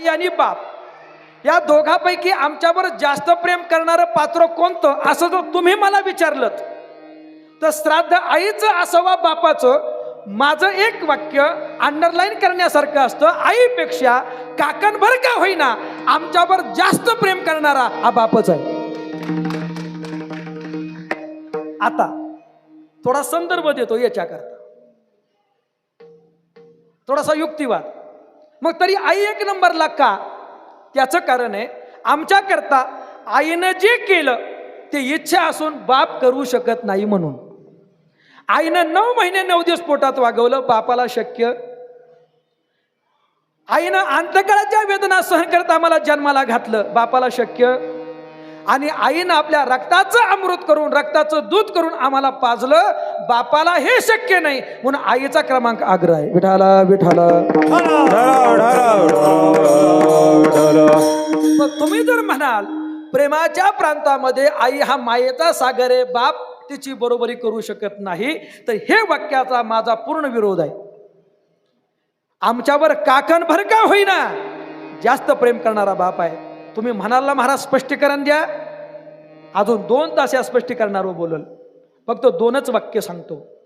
आई आणि बाप. या दोघापैकी आमच्यावर जास्त प्रेम करणारं पात्र कोणतं असं जर तुम्ही मला विचारलं तर श्राद्ध आईचं असावा बापाचं माझं एक वाक्य अंडरलाईन करण्यासारखं असतं आईपेक्षा काकणभर का होईना आमच्यावर जास्त प्रेम करणारा हा बापच आहे. आता थोडा संदर्भ देतो याच्याकरता. थोडासा युक्तिवाद. मग तरी आई एक नंबरला का त्याचं कारण आहे आमच्याकरता आईनं जे केलं ते इच्छा असून बाप करू शकत नाही म्हणून. आईनं नऊ महिने नऊ दिवस पोटात वागवलं बापाला शक्य. आईनं अंतकाळाच्या वेदना सहन करत आम्हाला जन्माला घातलं बापाला शक्य. आणि आईनं आपल्या रक्ताचं अमृत करून रक्ताचं दूध करून आम्हाला पाजलं. बापाला हे शक्य नाही. म्हणून आईचा क्रमांक आग्रह आहे. विठाला विठाला मग तुम्ही जर म्हणाल प्रेमाच्या प्रांतामध्ये आई हा मायेचा सागर आहे बाप तिची बरोबरी करू शकत नाही तर हे वाक्याचा माझा पूर्ण विरोध आहे. आमच्यावर काकण भर का होईना? जास्त प्रेम करणारा बाप आहे. तुम्ही म्हणाला महाराज स्पष्टीकरण द्या. अजून दोन तास या स्पष्टीकरणावर बोलल. फक्त दोनच वाक्य सांगतो.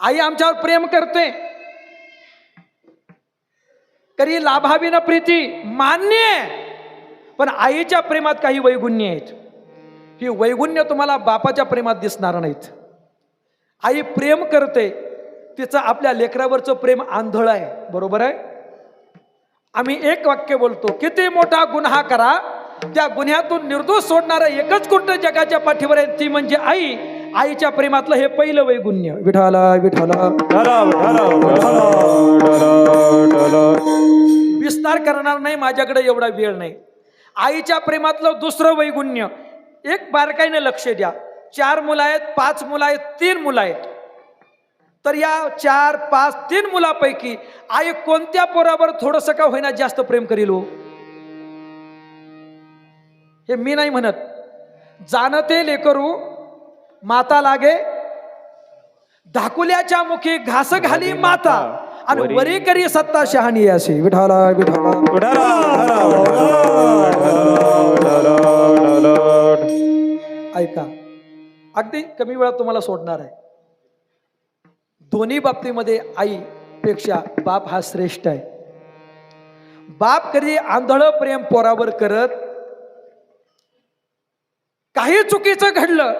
आई आमच्यावर प्रेम करते. करी लाभावी ना प्रीती मान्य आहे. पण आईच्या प्रेमात काही वैगुण्य आहेत. ही वैगुण्य तुम्हाला बापाच्या प्रेमात दिसणार नाहीत. आई प्रेम करते. तिचं आपल्या लेकरावरचं प्रेम आंधळ आहे. बरोबर आहे? आम्ही एक वाक्य बोलतो किती मोठा गुन्हा करा त्या गुन्ह्यातून निर्दोष सोडणारं एकच कुंट जगाच्या पाठीवर आहे ती म्हणजे आई. आईच्या प्रेमातलं हे पहिलं वैगुण्य. विठाला विठाला विस्तार करणार नाही माझ्याकडे एवढा वेळ नाही. आईच्या प्रेमातलं दुसरं वैगुण्य. एक बारकाईने लक्ष द्या. चार मुलं आहेत पाच मुलं आहेत तीन मुलं आहेत. तर या चार पाच तीन मुलापैकी आई कोणत्या पोरावर थोडंसं का होईना जास्त प्रेम करील हो? हे मी नाही म्हणत. जाणते लेकरू माता लागे धाकुल्याच्या मुखी घास घाली माता आणि वरी करी सत्ता शहाणी असे विठाला विठाला ऐका अगदी कमी वेळात तुम्हाला सोडणार आहे. दोन्ही बाबतीमध्ये आईपेक्षा बाप हा श्रेष्ठ आहे. बाप कधी आंधळ प्रेम पोरावर करत काही चुकीचं घडलं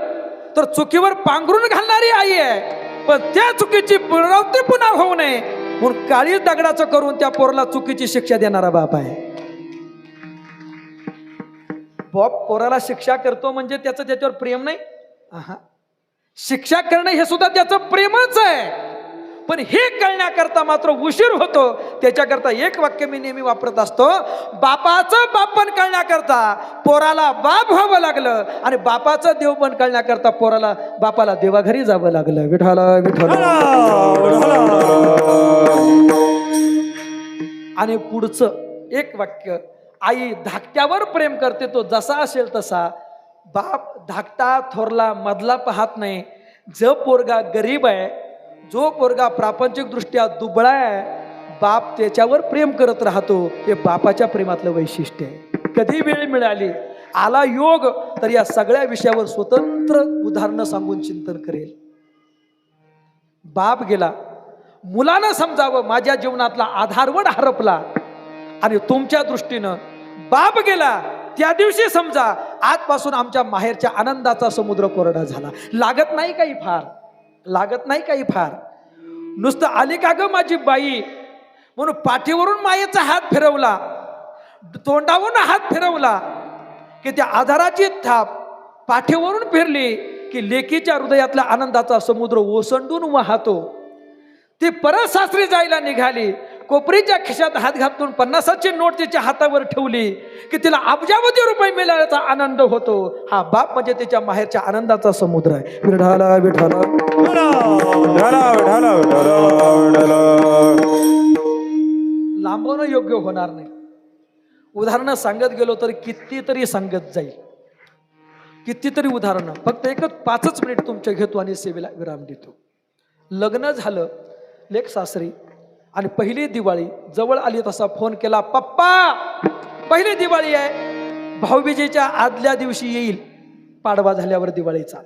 तर चुकीवर पांघरून घालणारी आई आहे पण त्या चुकीची पुनरावृत्ती पुन्हा होऊ नये म्हणून काळी दगडाचं करून त्या पोराला चुकीची शिक्षा देणारा बाप आहे. बाप पोराला शिक्षा करतो म्हणजे त्याचं त्याच्यावर प्रेम नाही? शिक्षा करणं हे सुद्धा त्याचं प्रेमच आहे. पण हे कळण्याकरता मात्र उशीर होतो. त्याच्याकरता एक वाक्य मी नेहमी वापरत असतो. बापाचं बापण कळण्याकरता पोराला बाप व्हावं लागलं आणि बापाचं देवपण कळण्याकरता पोराला बापाला देवाघरी जावं लागलं. विठाला विठाला आणि पुढचं एक वाक्य आई धाकट्यावर प्रेम करते तो जसा असेल तसा बाप धाकटा थोरला मधला पाहत नाही. जो पोरगा गरीब आहे जो पोरगा प्रापंचिकदृष्ट्या दुबळा आहे बाप त्याच्यावर प्रेम करत राहतो. हे बापाच्या प्रेमातलं वैशिष्ट्य आहे. कधी वेळ मिळाली आला योग तर या सगळ्या विषयावर स्वतंत्र उदाहरणं सांगून चिंतन करेल. बाप गेला मुलानं समजावं माझ्या जीवनातला आधारवड हरपला. आणि तुमच्या दृष्टीनं बाप गेला त्या दिवशी समजा आजपासून आमच्या माहेरच्या आनंदाचा समुद्र कोरडा झाला. लागत नाही काही फार. लागत नाही काही फार. नुसतं आली का ग माझी बाई? म्हणून पाठीवरून मायेचा हात फिरवला. तोंडावरून हात फिरवला. की त्या आधाराची थाप पाठीवरून फिरली की लेकीच्या हृदयातल्या आनंदाचा समुद्र ओसंडून वाहतो. ती परत सासरी जायला निघाली. कोपरीच्या खिशात हात घातून पन्नासाची नोट तिच्या हातावर ठेवली की तिला अब्जावधी रुपये मिळाल्याचा आनंद होतो. हा बाप म्हणजे तिच्या माहेरच्या आनंदाचा समुद्र आहे. विढाला विठाला लांबवणं योग्य होणार नाही. उदाहरणं सांगत गेलो तर कितीतरी सांगत जाईल. कितीतरी उदाहरणं. फक्त एकच पाचच मिनिट तुमच्या घेतो आणि सेवेला विराम देतो. लग्न झालं लेख सासरी आणि पहिली दिवाळी जवळ आली तसा फोन केला पप्पा पहिली दिवाळी आहे. भाऊबीजेच्या आदल्या दिवशी येईल पाडवा झाल्यावर दिवाळीचा.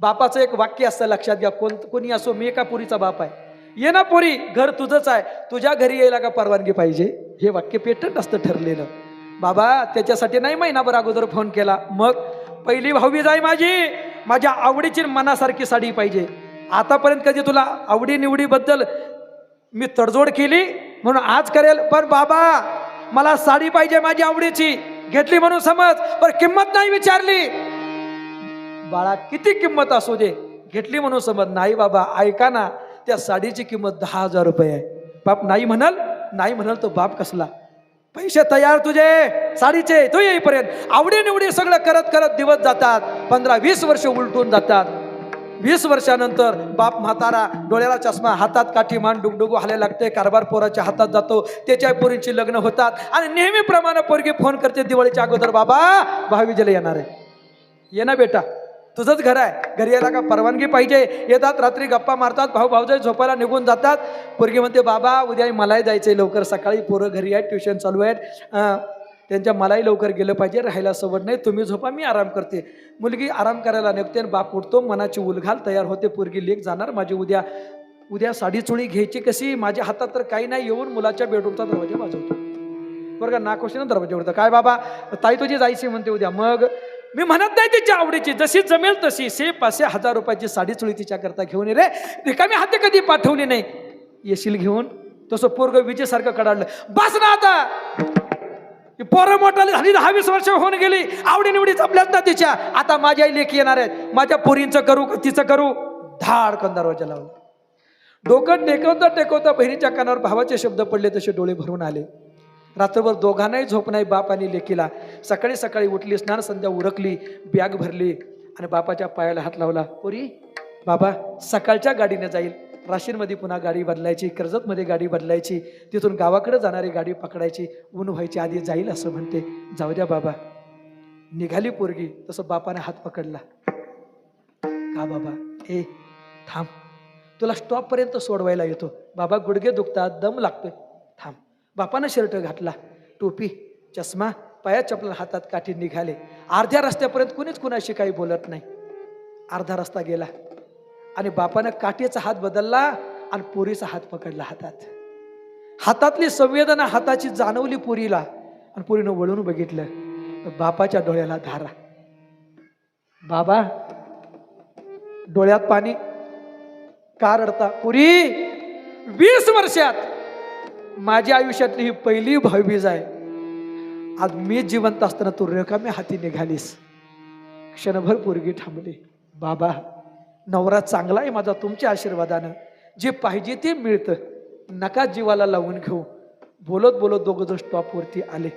बापाचं एक वाक्य असतं लक्षात घ्या कोण कोणी असो मी एका पुरीचा बाप आहे. ये ना पोरी घर तुझंच आहे. तुझ्या घरी यायला का परवानगी पाहिजे? हे वाक्य पेटंट असतं ठरलेलं. बाबा त्याच्यासाठी नाही महिनाभर अगोदर फोन केला. मग पहिली भाऊबीज आहे माझी. माझ्या आवडीची मनासारखी साडी पाहिजे. आतापर्यंत कधी तुला आवडी निवडीबद्दल मी तडजोड केली म्हणून आज करेल. पण बाबा मला साडी पाहिजे माझी आवडीची. घेतली म्हणून समज पण किंमत नाही विचारली. बाळा किती किंमत असू दे? घेतली म्हणून समज. नाही बाबा ऐका ना त्या साडीची किंमत दहा हजार रुपये आहे. बाप नाही म्हणाल? नाही म्हणाल तो बाप कसला? पैसे तयार तुझे साडीचे. तो येईपर्यंत. आवडी निवडी सगळं करत करत दिवस जातात. पंधरा वीस वर्ष उलटून जातात. वीस वर्षानंतर बाप म्हातारा डोळ्याला चष्मा हातात काठी मान डुगडुगू हाले लागते कारभार पोराच्या हातात जातो त्याच्या पोरींची लग्न होतात आणि नेहमीप्रमाणे पोरगी फोन करते दिवाळीच्या अगोदर बाबा भावीजेला येणार आहे. ये ना बेटा तुझंच घर आहे. घरी यायला का परवानगी पाहिजे? येतात रात्री गप्पा मारतात भाऊ भाऊजाई झोपायला निघून जातात. पोरगी म्हणते बाबा उद्या मलाही जायचंय लवकर सकाळी पोरं घरी आहेत ट्युशन चालू आहेत. त्यांच्या मलाही लवकर गेलं पाहिजे राहायला सवड नाही तुम्ही झोपा मी आराम करते. मुलगी आराम करायला निघते आणि बाप उठतो मनाची उलघाल तयार होते पोरगी लेख जाणार माझी उद्या उद्या साडी चोळी घ्यायची कशी माझ्या हातात तर काही नाही येऊन मुलाच्या बेडरूमचा दरवाजा वाजवतो बरं का नाकोशीनं दरवाजा उडतो काय बाबा ताई तुझी जायची म्हणते उद्या मग? मी म्हणत नाही तिच्या आवडीची जशी जमेल तशी से पाचशे हजार रुपयाची साडी चोळी तिच्याकरता घेऊन ये रे. रिकामी हाते कधी पाठवली नाही. येशील घेऊन? तसं पोरग विजेसारखं कडाडलं. बस ना आता! पोरं मोठाली झाली दहा वीस वर्ष होऊन गेली. आवडीनिवडी जपल्यात ना तिच्या. आता माझ्या आई लेखी येणार आहेत. माझ्या पोरींचं करू तिचं करू. धाडकन दरवाजा लावलं. डोकं टेकवता टेकवता बहिणीच्या कानावर भावाचे शब्द पडले तसे डोळे भरून आले. रात्रभर दोघांनाही झोप नाही बाप आणि लेकीला सकाळी सकाळी उठली स्नान संध्या उरकली बॅग भरली आणि बापाच्या पायाला हात लावला. पोरी बाबा सकाळच्या गाडीने जाईल. राशींमध्ये पुन्हा गाडी बदलायची कर्जतमध्ये गाडी बदलायची तिथून गावाकडे जाणारी गाडी पकडायची ऊन व्हायची आधी जाईल असं म्हणते. जाऊ द्या बाबा. निघाली पोरगी तसं बापाने हात पकडला. का बाबा? ए थांब. तुला स्टॉपपर्यंत सोडवायला येतो. बाबा गुडघे दुखतात दम लागतोय. थांब. बापानं शर्ट घातला. टोपी चष्मा पाया चपला हातात काठी निघाले. अर्ध्या रस्त्यापर्यंत कुणीच कुणाशी काही बोलत नाही. अर्धा रस्ता गेला. आणि बापानं काठीचा हात बदलला आणि पुरीचा हात पकडला हातात. हातातली संवेदना हाताची जाणवली पुरीला आणि पुरीनं वळून बघितलं तर बापाच्या डोळ्याला धारा. बाबा डोळ्यात पाणी का रडता? पुरी वीस वर्षात माझ्या आयुष्यातली ही पहिली भाऊबीज आहे. आज मी जिवंत असताना तू रेखामे हाती निघालीस. क्षणभर पोरगी थांबली. बाबा नवरा चांगला आहे माझा तुमच्या आशीर्वादानं. जे पाहिजे ते मिळतं. नका जीवाला लावून घेऊ. बोलत बोलत दोघं जण स्टॉपवरती आले.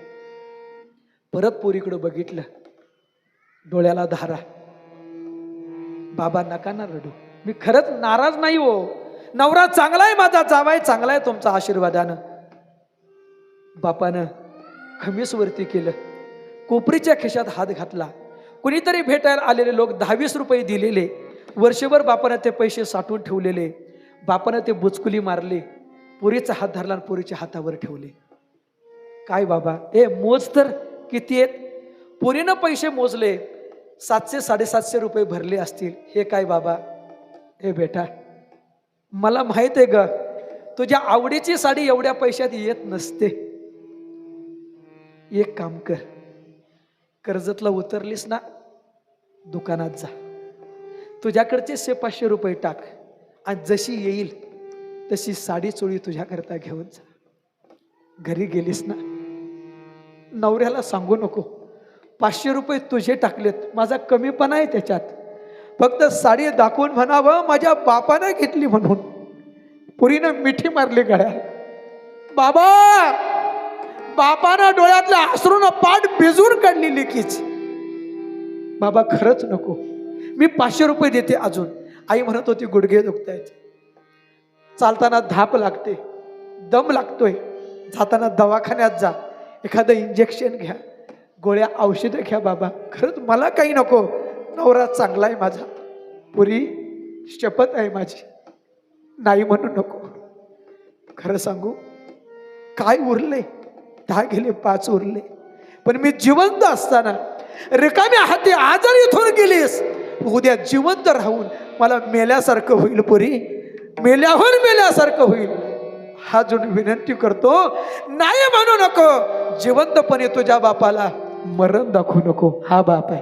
परत पोरीकडं बघितलं. डोळ्याला धारा. बाबा नका ना रडू. मी खरंच नाराज नाही हो. नवरा चांगला आहे माझा जावाय चांगला आहे तुमचा आशीर्वादानं. बापानं खमीसवरती केलं. कोपरीच्या खिशात हात घातला. कुणीतरी भेटायला आलेले लोक दहावीस रुपये दिलेले. वर्षभर बापानं ते पैसे साठवून ठेवलेले. बापानं ते बुचकुली मारले. पुरीचा हात धरला आणि पुरीच्या हातावर ठेवले. काय बाबा? ए मोज तर किती आहेत? पुरीनं पैसे मोजले. सातशे साडेसातशे रुपये भरले असतील. हे काय बाबा? हे बेटा मला माहीत आहे ग तुझ्या आवडीची साडी एवढ्या पैशात येत नसते. एक काम कर. कर्जतला उतरलीस ना दुकानात जा. तुझ्याकडचे से पाचशे रुपये टाक आणि जशी येईल तशी साडी चोळी तुझ्याकरता घेऊन जा. घरी गेलीस ना? नवऱ्याला सांगू नको. पाचशे रुपये तुझे टाकलेत. माझा कमीपणा आहे त्याच्यात. फक्त साडी दाखवून म्हणावं माझ्या बापानं घेतली म्हणून. पुरीनं मिठी मारली गळ्या बाबा! बापानं डोळ्यातल्या आसरून पाठ भिजून काढली लेकीच. बाबा खरंच नको. मी पाचशे रुपये देते अजून. आई म्हणत होती गुडघे दुखतायत. चालताना धाप लागते दम लागतोय. जाताना दवाखान्यात जा एखादं इंजेक्शन घ्या. गोळ्या औषधं घ्या बाबा. खरंच मला काही नको. नवरा चांगला आहे माझा. पुरी शपथ आहे माझी. नाही म्हणू नको. खरं सांगू काय उरले? दहा गेले पाच उरले. पण मी जिवंत असताना रिकाम्या हाती आजारी इथून गेलीस. उद्या जिवंत राहून मला मेल्यासारखं होईल पुरी. मेल्यावर मेल्यासारखं होईल. हा जो विनंती करतो नाही म्हणू नको. जिवंतपणे तुझ्या बापाला मरण दाखवू नको. हा बाप आहे.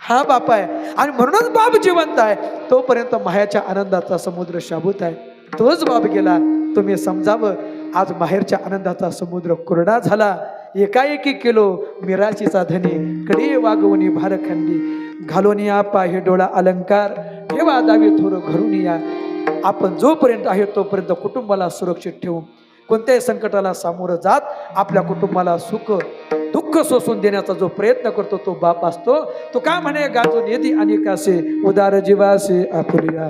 हा बाप आहे. आणि म्हणूनच बाप जिवंत आहे. तोपर्यंत मायाच्या आनंदाचा समुद्र शाबूत आहे. तोच बाप गेला. तुम्ही समजावं. आज माहेरच्या आनंदाचा समुद्र कोरडा झाला. एकाएकी केलो मिराचीचा धनी कडे वागवणी भारखंडी घालून या पाहि डोळा अलंकार. ठेवा दावी थोरं घरून या. आपण जोपर्यंत आहे तोपर्यंत कुटुंबाला सुरक्षित ठेवू कोणत्याही संकटाला सामोरं जात आपल्या कुटुंबाला सुख दुःख सोसून देण्याचा जो प्रयत्न करतो तो बाप असतो. तो का म्हणे गाजून येते अनेकासे उदार जीवासे आपुलिया.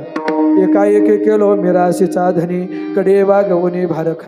एकाएकी केलो मिराशीचा धनी कडे वागवणे भारखा.